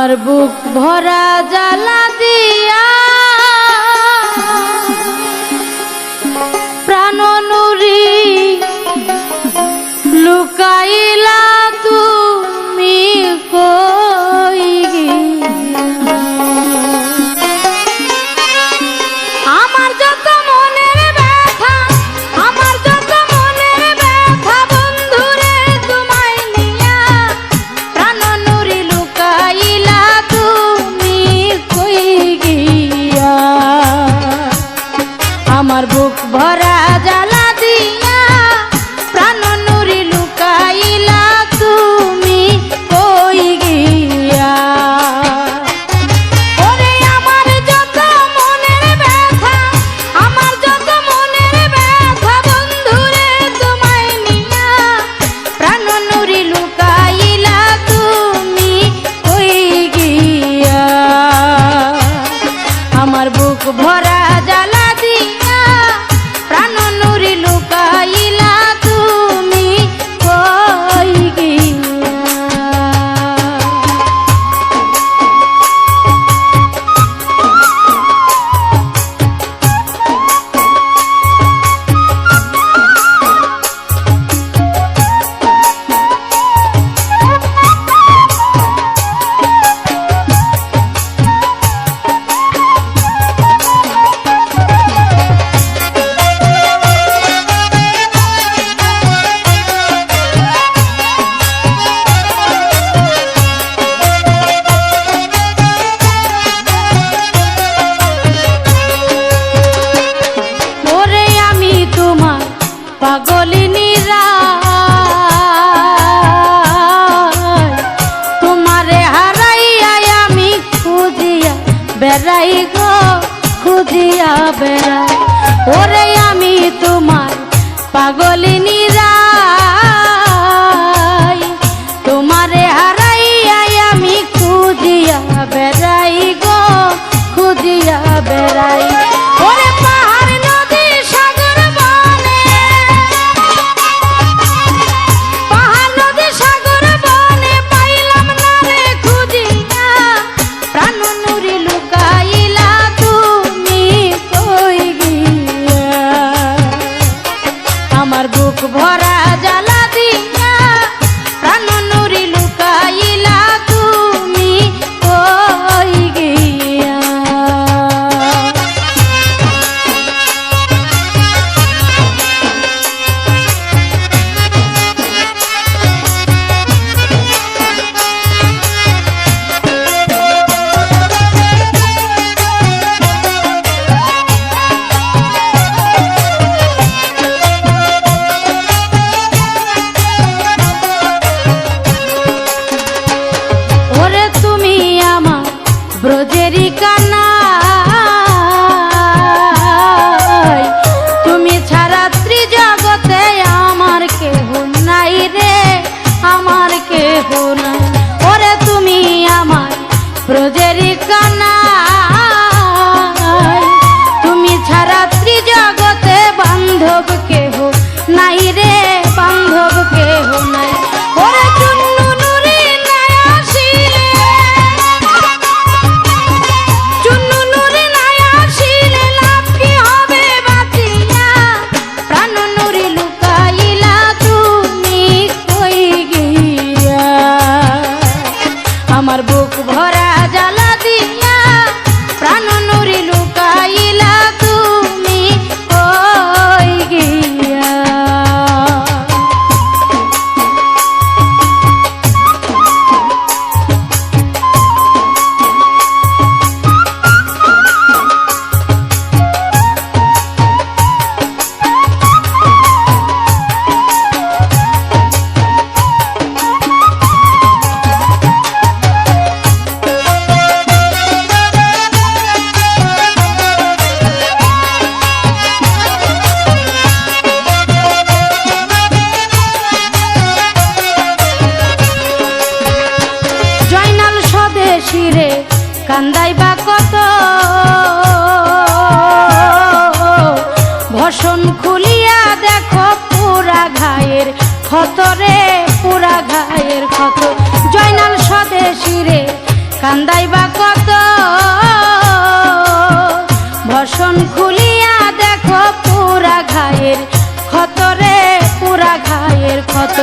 আমার বুক ভরা জ্বালা দিয়া খুঁজিয়া বেড়াই ওরে দেখো পুরা ঘায়ের ক্ষত রে, পুরা ঘায়ের ক্ষত। জয়নাল স্বদেশিরে কান্দাইবা কত? ভসন খুলিয়া দেখো পুরা ঘায়ের ক্ষত রে, পুরা ঘায়ের ক্ষত।